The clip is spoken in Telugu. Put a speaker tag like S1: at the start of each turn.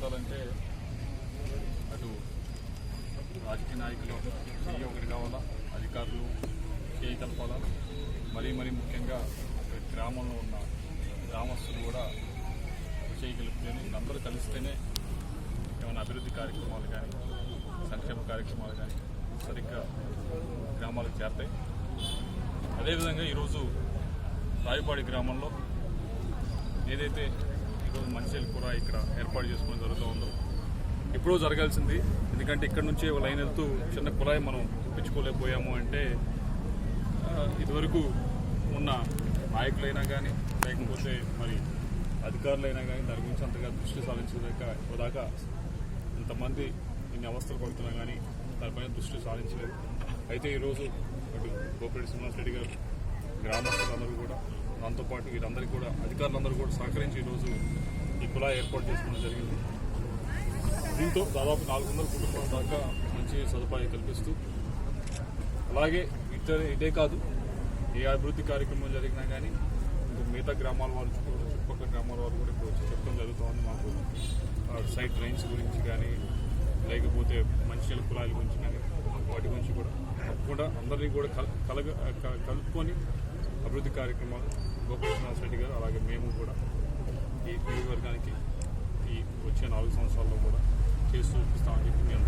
S1: పొందాలంటే అటు రాజకీయ నాయకులు సీఈ ఒకటి కావాలా అధికారులు చేయి కలపాలా మరీ మరీ ముఖ్యంగా గ్రామంలో ఉన్న గ్రామస్తులు కూడా చేయి కలిపితేనే అందరూ కలిస్తేనే ఏమైనా అభివృద్ధి కార్యక్రమాలు కానీ సంక్షేమ కార్యక్రమాలు కానీ సరిగ్గా గ్రామాలకు చేరతాయి. అదేవిధంగా ఈరోజు రాయపాడి గ్రామంలో ఏదైతే ఈరోజు మంచిర్యాల కూడా ఇక్కడ ఏర్పాటు చేసుకోవడం జరుగుతూ ఉంది. ఎప్పుడో జరగాల్సింది. ఎందుకంటే ఇక్కడ నుంచి లైన్ వెళ్తూ చిన్న కుళాయి మనం తెప్పించుకోలేకపోయాము అంటే ఇదివరకు ఉన్న నాయకులైనా కానీ లేకపోతే మరి అధికారులైనా కానీ దాని గురించి అంతగా దృష్టి సారించలేక ఇప్పటిదాకా ఇంతమంది ఇన్ని అవస్థలు పడుతున్నా కానీ దానిపైన దృష్టి సారించలేదు. అయితే ఈరోజు అటు గోపిరెడ్డి శ్రీనివాస్ రెడ్డి గారు గ్రామస్తులందరూ కూడా దాంతోపాటు వీరందరికీ కూడా అధికారులందరూ కూడా సహకరించి ఈరోజు ఈ కులా ఏర్పాటు చేసుకోవడం జరిగింది. దీంతో దాదాపు నాలుగు వందల కుటుంబాల దాకా మంచి సదుపాయం కల్పిస్తూ అలాగే ఇటే ఇదే కాదు ఏ అభివృద్ధి కార్యక్రమం జరిగినా కానీ ఇంకా మిగతా గ్రామాల వాళ్ళు చుట్టుపక్కల గ్రామాల వాళ్ళు కూడా ఇప్పుడు చెప్పడం జరుగుతుంది మాకు. ఆ సైట్ డ్రైన్స్ గురించి కానీ లేకపోతే మంచినీళ్ళ కులాయిల గురించి కానీ వాటి గురించి కూడా కూడా అందరినీ కూడా కల కలగ కలుపుకొని అభివృద్ధి కార్యక్రమాలు గోపాలనాథ్ రెడ్డి గారు అలాగే మేము కూడా ఈ నియోజకవర్గానికి ఈ వచ్చే నాలుగు సంవత్సరాల్లో కూడా చేస్తూ చూపిస్తామని చెప్పి మేము